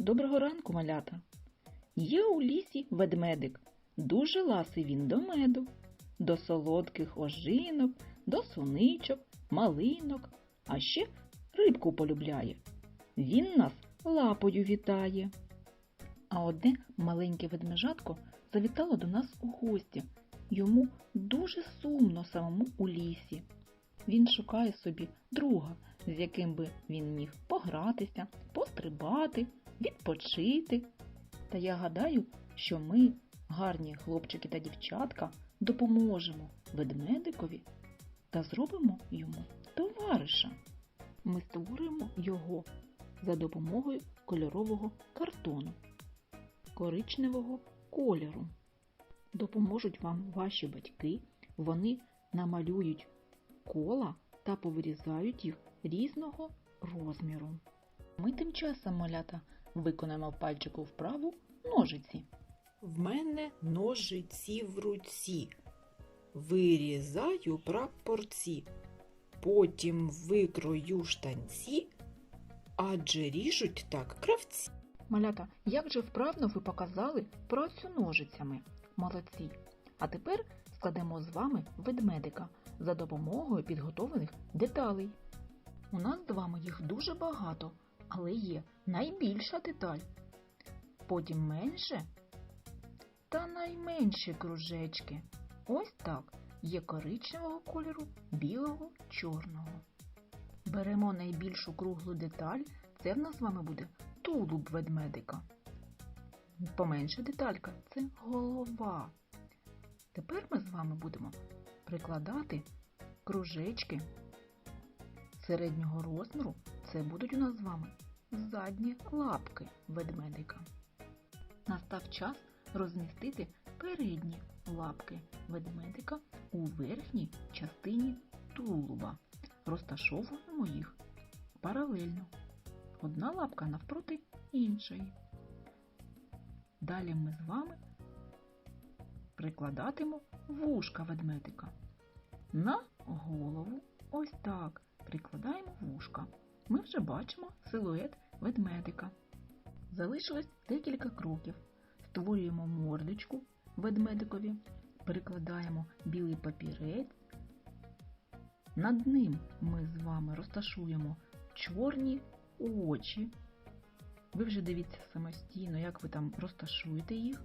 Доброго ранку, малята. Є у лісі ведмедик, дуже ласий він до меду, до солодких ожинок, до суничок, малинок, а ще рибку полюбляє. Він нас лапою вітає. А одне маленьке ведмежатко завітало до нас у гості. Йому дуже сумно самому у лісі. Він шукає собі друга, з яким би він міг погратися, пострибати, відпочити. Та я гадаю, що ми, гарні хлопчики та дівчатка, допоможемо ведмедикові та зробимо йому товариша. Ми створимо його за допомогою кольорового картону коричневого кольору. Допоможуть вам ваші батьки, вони намалюють кола та повирізають їх різного розміру. Ми тим часом, малята, виконаємо пальчику вправу ножиці. В мене ножиці в руці. Вирізаю прапорці. Потім викрою штанці, адже ріжуть так кравці. Малята, як же вправно ви показали працю ножицями? Молодці! А тепер складемо з вами ведмедика за допомогою підготовлених деталей. У нас з вами їх дуже багато, але є найбільша деталь, потім менше та найменші кружечки. Ось так. Є коричневого кольору, білого, чорного. Беремо найбільшу круглу деталь, це в нас з вами буде тулуб ведмедика. Поменша деталька це голова. Тепер ми з вами будемо прикладати кружечки середнього розміру. Це будуть у нас з вами задні лапки ведмедика. Настав час розмістити передні лапки ведмедика у верхній частині тулуба. Розташовуємо їх паралельно. Одна лапка навпроти іншої. Далі ми з вами прикладатимо вушка ведмедика. На голову ось так прикладаємо вушка. Ми вже бачимо силует ведмедика. Залишилось декілька кроків. Створюємо мордочку ведмедикові, перекладаємо білий папірець. Над ним ми з вами розташуємо чорні очі. Ви вже дивіться самостійно, як ви там розташуєте їх,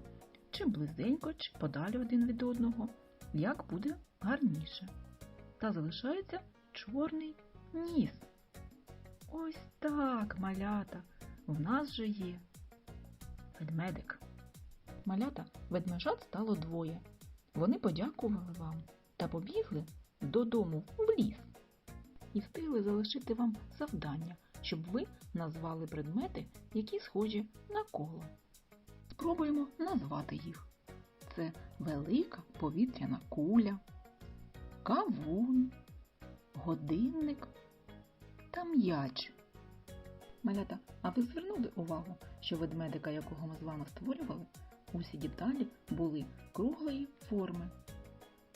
чи близенько, чи подалі один від одного, як буде гарніше. Та залишається чорний ніс. Ось так, малята, в нас же є ведмедик. Малята ведмежат стало двоє. Вони подякували вам та побігли додому в ліс і встигли залишити вам завдання, щоб ви назвали предмети, які схожі на коло. Спробуємо назвати їх. Це велика повітряна куля, кавун, годинник та м'яч. Малята, а ви звернули увагу, що ведмедика, якого ми з вами створювали, усі деталі були круглої форми.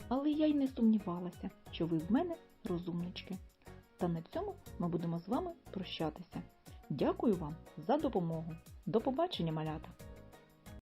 Але я й не сумнівалася, що ви в мене розумнички. Та на цьому ми будемо з вами прощатися. Дякую вам за допомогу. До побачення, малята!